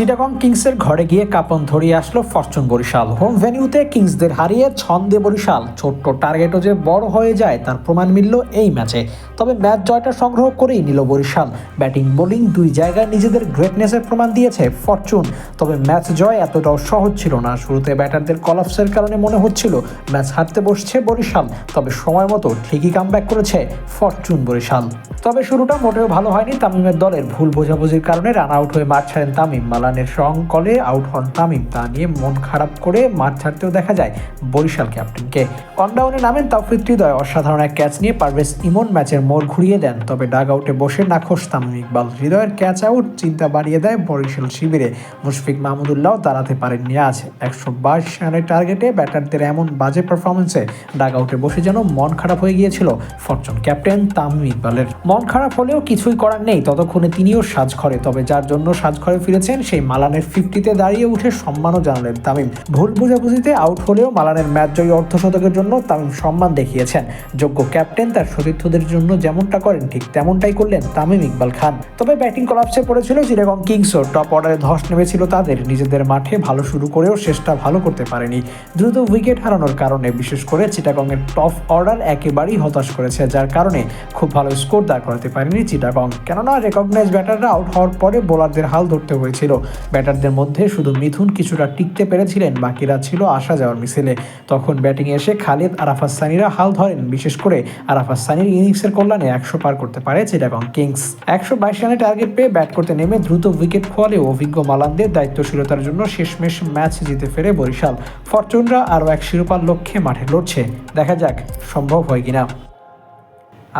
চিটাগং কিংসের ঘরে গিয়ে কাপন ধরিয়ে আসলো ফরচুন বরিশাল। হোম ভেনিউতে কিংসদের হারিয়ে ছন্দে বরিশাল। ছোট্ট টার্গেটও যে বড় হয়ে যায়, তার প্রমাণ মিলল এই ম্যাচে। তবে ম্যাচ জয়টা সংগ্রহ করেই নিল বরিশাল। ব্যাটিং, বোলিং দুই জায়গায় নিজেদের গ্রেটনেসের প্রমাণ দিয়েছে ফরচুন। তবে ম্যাচ জয় এতটাও সহজ ছিল না। শুরুতে ব্যাটারদের কলাপসের কারণে মনে হচ্ছিল ম্যাচ হারতে বসছে বরিশাল। তবে সময় মতো ঠিকই কামব্যাক করেছে ফরচুন বরিশাল। তবে শুরুটা মোটেও ভালো হয়নি তামিমের দলের ভুল বোঝাবুঝির কারণে রান আউট হয়ে মাঠ ছাড়েন তামিম মালানের সং কলে আউট হন তামিম। তা নিয়ে মন খারাপ করে মাঠ ছাড়তেও দেখা যায় বরিশাল ক্যাপ্টেনকে। অনডাউনে নামেন তাফরিদ হৃদয়, অসাধারণ এক ক্যাচ নিয়ে পারভেজ ইমন ম্যাচের মোড় ঘুরিয়ে দেন, তবে ডাগ আউটে বসে নাখোশ তামিম ইকবাল। হৃদয়ের ক্যাচ আউট চিন্তা বাড়িয়ে দেয় বরিশাল শিবিরে। মুশফিক মাহমুদুল্লাহ দাঁড়াতে পারেননি আজ। একশো বাইশ রানের টার্গেটে ব্যাটারদের এমন বাজে পারফরমেন্সে ডাগ আউটে বসে যেন মন খারাপ হয়ে গিয়েছিল ফরচুন ক্যাপ্টেন তামিম ইকবালের। মন খারাপ হলেও কিছুই করার নেই, ততক্ষণে তিনিও সাজঘরে, তবে যার জন্য সাজঘরে ফিরেছেন সেই মালানের ফিফটিতে দাঁড়িয়ে উঠে সম্মানও জানালেন তামিম। ভুল বুঝাবুঝিতে আউট হলেও মালানের ম্যাচ জয়ী অর্ধশতকের জন্য তামিম সম্মান দেখিয়েছেন। যোগ্য ক্যাপ্টেন তার সতীর্থদের জন্য যেমনটা করেন, ঠিক তেমনটাই করলেন তামিম ইকবাল খান। তবে ব্যাটিং কলাপসে পড়েছিল চিরাগং কিংসও টপ অর্ডারে ধস নেমেছিল তাদের। নিজেদের মাঠে ভালো শুরু করেও শেষটা ভালো করতে পারেনি। দ্রুত উইকেট হারানোর কারণে, বিশেষ করে চিটাগংয়ের টপ অর্ডার একেবারেই হতাশ করেছে, যার কারণে খুব ভালো স্কোর দাঁড় করাতে পারেনি চিটাগং। কেননা রেকগনাইজ ব্যাটাররা আউট হওয়ার পরে বোলারদের হাল ধরতে হয়েছিল। ব্যাটারদের মধ্যে শুধু মিথুন কিছুটা টিকতে পেরেছিলেন, বাকিরা ছিল আসা যাওয়ার মিছিলে। তখন ব্যাটিংয়ে এসে খালিদ, আরাফাত সানিরা হাল ধরেন, বিশেষ করে আরাফাত সানির ইনিংসের কল্যাণে একশো পার করতে পারে চিটাগং কিংস। একশো বাইশ রানে টার্গেট পেয়ে ব্যাট করতে নেমে দ্রুত উইকেট খোয়ালেও অভিজ্ঞ মালানদের দায়িত্বশীলতার জন্য শেষমেশ ম্যাচ জিতে ফেরে বরিশাল। ফরচুনরা আরও এক শিরোপার লক্ষ্যে মাঠে লড়ছে। দেখা যাক, সম্ভব হয় কিনা।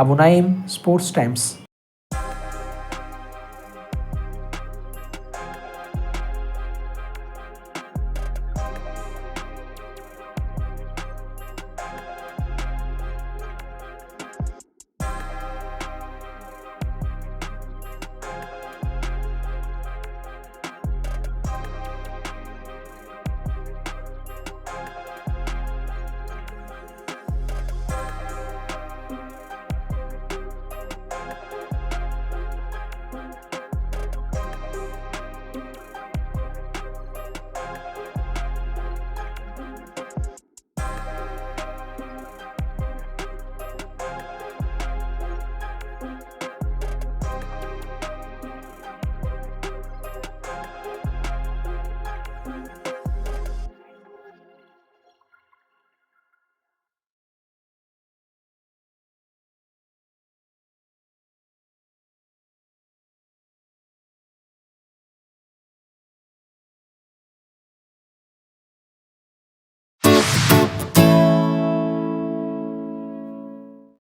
Abu Naim Sports Times.